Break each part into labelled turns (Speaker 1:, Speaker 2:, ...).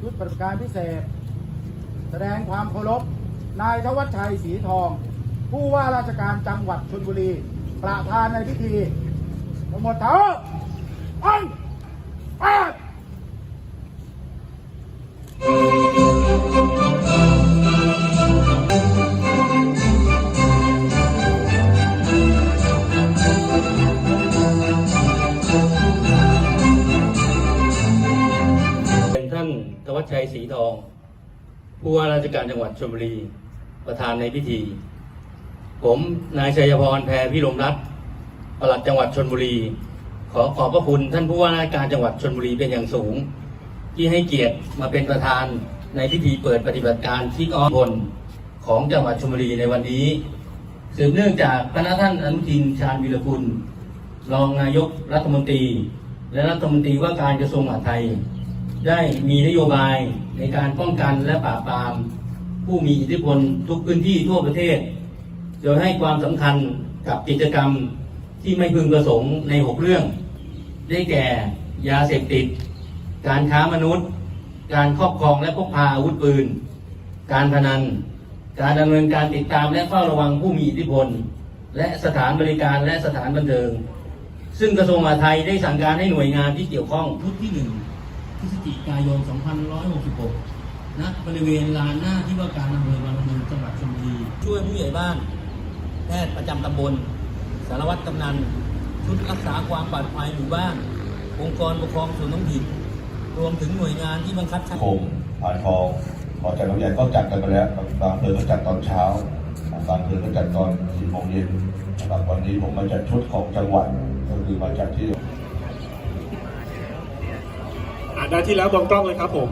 Speaker 1: ชุดปฏิบัติการพิเศษ แสดงความเคารพนายธวัชชัยศรีทอง ผู้ว่าราชการจังหวัดชลบุรี ประธานในพิธีทั้งหมดเถอะอันี
Speaker 2: ทองผู้ว่าราชการจังหวัดชลบุรี ประธานในพิธี ผมนายชัยพรแพรพิรมรัตน์ปลัดจังหวัดชลบุรี ขอขอบพระคุณท่านผู้ว่าราชการจังหวัดชลบุรีเป็นอย่างสูง ที่ให้เกียรติมาเป็นประธานในพิธีเปิดปฏิบัติการคิกออฟบนของจังหวัดชลบุรีในวันนี้สืบเนื่องจากคณะท่านอนุทินชาญวิรกุลรองนายกรัฐมนตรี และรัฐมนตรีว่าการกระทรวงมหาดไทย ได้มีนโยบาย ในการป้องกันและปราบปราม ผู้มีอิทธิพลทุกพื้นที่ทั่วประเทศ โดยให้ความสำคัญกับกิจกรรมที่ไม่พึงประสงค์ใน 6 เรื่อง ได้แก่ ยาเสพติด การค้ามนุษย์ การครอบครองและพกพาอาวุธปืน การพนัน การดำเนินการติดตามและเฝ้าระวังผู้มีอิทธิพล และสถานบริการและสถานบันเทิง ซึ่งกระทรวงมหาดไทยได้สั่งการให้หน่วยงานที่เกี่ยวข้องชุดที่1 พฤศจิกายน 2566ณบริเวณลานหน้าที่ว่าการอำเภอบางละมุงจังหวัดชลบุรีช่วยผู้ใหญ่บ้าน แพทย์ประจำตำบล สารวัตรกำนัน ชุดรักษาความปลอดภัยหมู่บ้าน องค์กรปกครองส่วนท้องถิ่นรวมถึงหน่วยงานที่บังคับใช้
Speaker 3: คมผ่านทองพอจัดโรงเรียนก็จัดกันไปแล้วบางอำเภอก็จัดตอนเช้าบางอำเภอก็จัดตอนสี่โมงเย็นนะครับวันนี้ผมมาจัดชุดของจังหวัดก็คือมาจัดที่
Speaker 4: นาที่แล้วมองกล้องเลยครับผม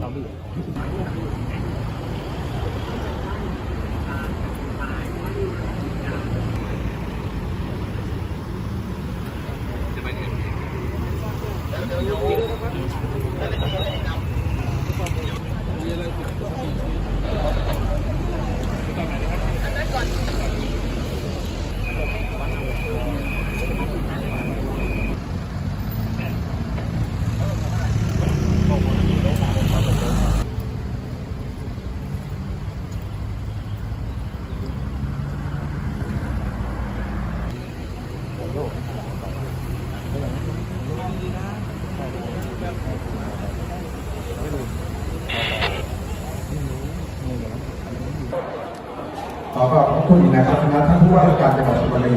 Speaker 5: ขอขอบคุณอีกนะครับท่านผู้ว่าราชการจังหวัดชลบุรีนะครับ